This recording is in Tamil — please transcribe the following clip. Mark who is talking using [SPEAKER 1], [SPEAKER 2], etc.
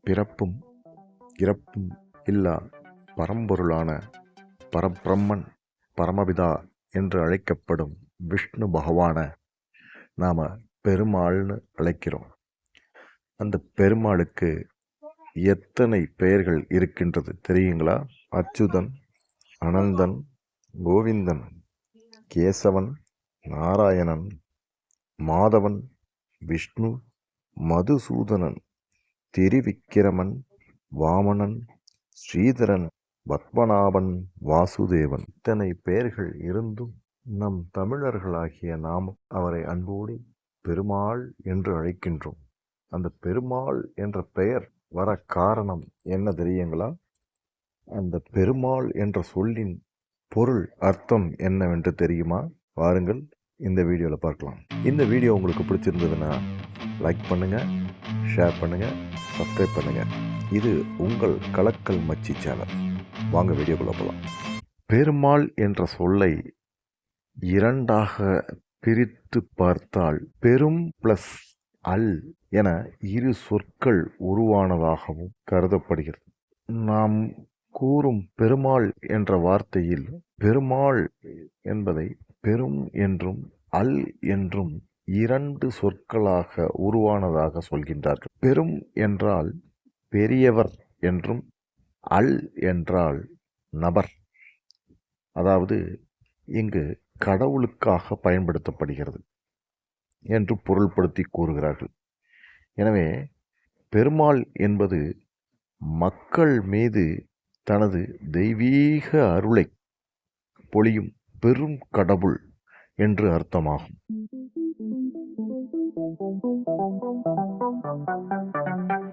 [SPEAKER 1] பிறப்பும் இறப்பும் இல்லா பரம்பொருளான பரபிரம்மன் பரமபிதா என்று அழைக்கப்படும் விஷ்ணு பகவானை நாம் பெருமாள்னு அழைக்கிறோம். அந்த பெருமாளுக்கு எத்தனை பெயர்கள் இருக்கின்றது தெரியுங்களா? அச்சுதன் அனந்தன் கோவிந்தன் கேசவன் நாராயணன் மாதவன் விஷ்ணு மதுசூதனன் திரிவிக்கிரமன் வாமனன் ஸ்ரீதரன் பத்மநாபன் வாசுதேவன். இத்தனை பெயர்கள் இருந்தும் நம் தமிழர்களாகிய நாம் அவரை அன்போடு பெருமாள் என்று அழைக்கின்றோம். அந்த பெருமாள் என்ற பெயர் வர காரணம் என்ன தெரியுங்களா? அந்த பெருமாள் என்ற சொல்லின் பொருள் அர்த்தம் என்னவென்று தெரியுமா? வாருங்கள் இந்த வீடியோவில் பார்க்கலாம். இந்த வீடியோ உங்களுக்கு பிடிச்சிருந்ததுன்னா லைக் பண்ணுங்கள் ஷேர் பண்ணுங்கள் சப்ஸ்கிரைப் பண்ணுங்கள் இது உங்கள் கலக்கல் மச்சி சேனல். வாங்க வீடியோக்குள்ளே போகலாம் பெருமாள் என்ற சொல்லை இரண்டாக பிரித்து பார்த்தால் பெரும் ப்ளஸ் அல் என இரு சொற்கள் உருவானதாகவும் கருதப்படுகிறது. நாம் கூறும் பெருமாள் என்ற வார்த்தையில் பெருமாள் என்பதை பெரும் என்றும் அல் என்றும் இரண்டு சொற்களாக உருவானதாக சொல்கின்றார்கள். பெரும் என்றால் பெரியவர் என்றும் அல் என்றால் நபர். அதாவது இங்கு கடவுளுக்காக பயன்படுத்தப்படுகிறது என்று பொருள்படுத்தி கூறுகிறார்கள். எனவே பெருமாள் என்பது மக்கள் மீது தனது தெய்வீக அருளை பொழியும் பெரும் கடவுள் என்று அர்த்தமாகும். Thank you.